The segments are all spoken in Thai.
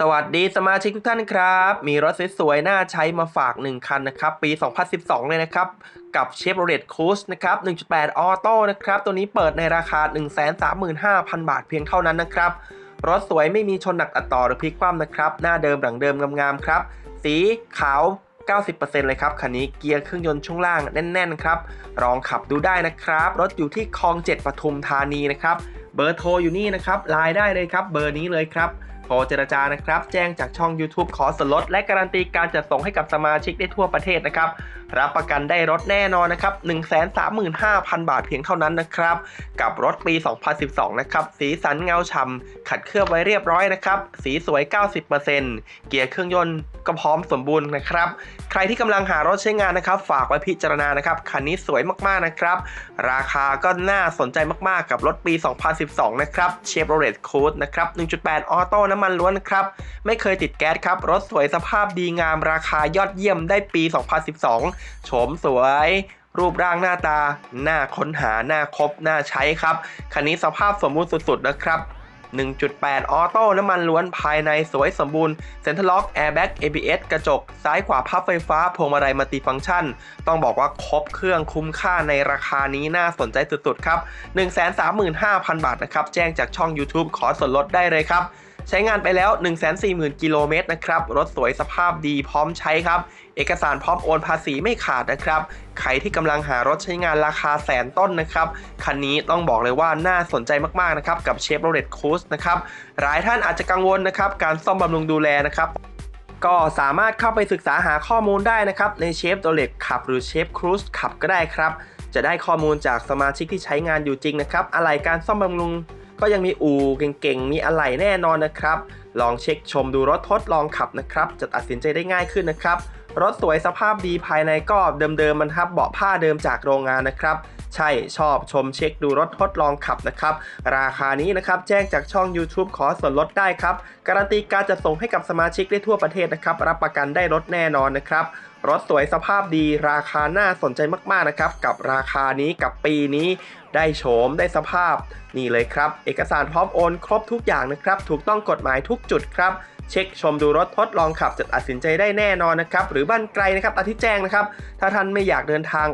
สวัสดีสมาชิกทุกท่านครับ มีรถสวยๆน่าใช้มาฝาก 1 คันนะครับ ปี 2012 เลยนะครับ กับ Chevrolet Cruze นะครับ 1.8ออโต้นะครับ ตัวนี้เปิดในราคา 135,000 บาทเพียงเท่านั้นนะครับ รถสวยไม่มีชนหนักอัดต่อหรือพลิกคว่ำนะครับ หน้าเดิมหลังเดิมงามๆครับ สีขาว 90%เลยครับ คันนี้เกียร์เครื่องยนต์ช่วงล่างแน่นๆครับลองขับดูได้นะครับ รถอยู่ที่คลองเจ็ดปทุมธานีนะครับ เบอร์โทรอยู่นี่นะครับไลน์ได้เลยครับ เบอร์นี้เลยครับ โทรเจรจานะครับ แจ้งจากช่อง YouTube ขอส่วนลดและการันตีการจัดส่งให้กับสมาชิกได้ทั่วประเทศนะครับ รับประกันได้รถแน่นอนนะครับ135,000 บาทเพียงเท่านั้นนะครับ กับรถปี 2012 นะครับ สีสันเงาฉ่ำขัดเคลือบไว้เรียบร้อยนะครับ สีสวย 90%เกียร์เครื่องยนต์ก็พร้อมสมบูรณ์นะครับ ใครที่กำลังหารถใช้งานนะครับ ฝากไว้พิจารณานะครับ คันนี้สวยมากๆนะครับ ราคาก็น่าสนใจมากๆกับรถปี 2012 นะครับ Chevrolet Cruze นะครับ 1.8 ออโต้น้ำมันล้วนนะครับ ไม่เคยติดแก๊สครับ รถสวยสภาพดีงามราคายอดเยี่ยมได้ปี 2012โฉมสวยรูปร่างหน้าตา หน่าค้นหา หน่าครบน่าใช้ครับ คันนี้สภาพสมบูรณ์สุดๆนะครับ 1.8 ออโต้น้ำมันล้วนภายในสวยสมบูรณ์ เซ็นทรัลล็อกแอร์แบ็ก ABS กระจก ซ้ายขวาพับไฟฟ้า พวงมาลัยมัลติฟังก์ชัน ต้องบอกว่าครบเครื่องคุ้มค่าในราคานี้น่าสนใจสุดๆ ครับ 135,000 บาทนะครับ แจ้งจากช่อง YouTube ขอส่วนลดได้เลยครับ ใช้งานไปแล้ว 140,000 กิโลเมตรนะครับ รถสวยสภาพดีพร้อมใช้ครับ เอกสารพร้อมโอนภาษีไม่ขาดนะครับ ใครที่กำลังหารถใช้งานราคาแสนต้นนะครับ คันนี้ต้องบอกเลยว่าน่าสนใจมากๆนะครับกับ Chevrolet Cruze นะครับ หลายท่านอาจจะกังวลนะครับการซ่อมบำรุงดูแลนะครับก็สามารถเข้าไปศึกษาหาข้อมูลได้นะครับ ในเชฟโดเล็ขับหรือเชฟครู e ขับก็ได้ครับ จะได้ข้อมูลจากสมาชิกที่ใช้งานอยู่จริงนะครับ อะไหล่การซ่อมบำรุง ก็ยังมีอู่เก่งๆ มีอะไหล่แน่นอนนะครับ ลองเช็คชมดูรถทดลองขับนะครับ จะตัดสินใจได้ง่ายขึ้นนะครับ รถสวยสภาพดีภายในก็เดิมๆมันครับเบาะผ้าเดิมจากโรงงานนะครับ ใช่ชอบชมเช็คดูรถทดลองขับนะครับ ราคานี้นะครับแจ้งจากช่อง YouTube ขอส่วนลดได้ครับ การันตีการจะส่งให้กับสมาชิกได้ทั่วประเทศนะครับ รับประกันได้รถแน่นอนนะครับรถสวยสภาพดีราคาน่าสนใจมากๆนะครับ กับราคานี้กับปีนี้ ได้โฉมได้สภาพ นี่เลยครับ เอกสารพร้อมโอน ครบทุกอย่างนะครับ ถูกต้องกฎหมายทุกจุดครับ เช็คชมดูรถทดลองขับจะตัดสินใจได้แน่นอนนะครับ หรือบ้านไกลนะครับตาที่แจ้งนะครับ ถ้าท่านไม่อยากเดินทาง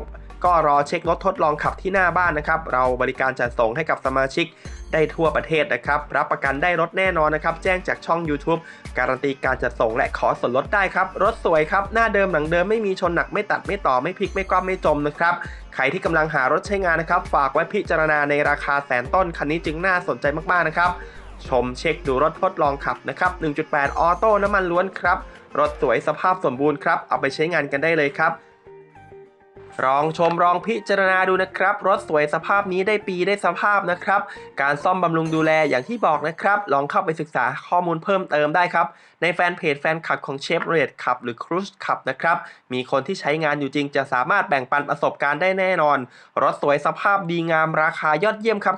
ก็รอเช็ครถทดลองขับที่หน้าบ้านนะครับ เราบริการจัดส่งให้กับสมาชิกได้ทั่วประเทศนะครับ รับประกันได้รถแน่นอนนะครับ แจ้งจากช่อง YouTube การันตีการจัดส่งและขอส่วนลดได้ครับ รถสวยครับ หน้าเดิมหลังเดิมไม่มีชนหนักไม่ตัดไม่ต่อไม่พลิกไม่คว่ำไม่จมนะครับ ใครที่กำลังหารถใช้งานนะครับ ฝากไว้พิจารณาในราคาแสนต้น คันนี้จึงน่าสนใจมากๆนะครับ ชมเช็คดูรถทดลองขับนะครับ 1.8 ออโต้น้ำมันล้วนครับ รถสวยสภาพสมบูรณ์ครับ เอาไปใช้งานกันได้เลยครับลองชมลองพิจารณาดูนะครับ รถสวยสภาพนี้ได้ปีได้สภาพนะครับ การซ่อมบำรุงดูแลอย่างที่บอกนะครับ ลองเข้าไปศึกษาข้อมูลเพิ่มเติมได้ครับ ในแฟนเพจแฟนคลับของเชฟเรดขับหรือครู e ขับนะครับ มีคนที่ใช้งานอยู่จริงจะสามารถแบ่งปันประสบการณ์ได้แน่นอน รถสวยสภาพดีงามราคายอดเยี่ยมครับ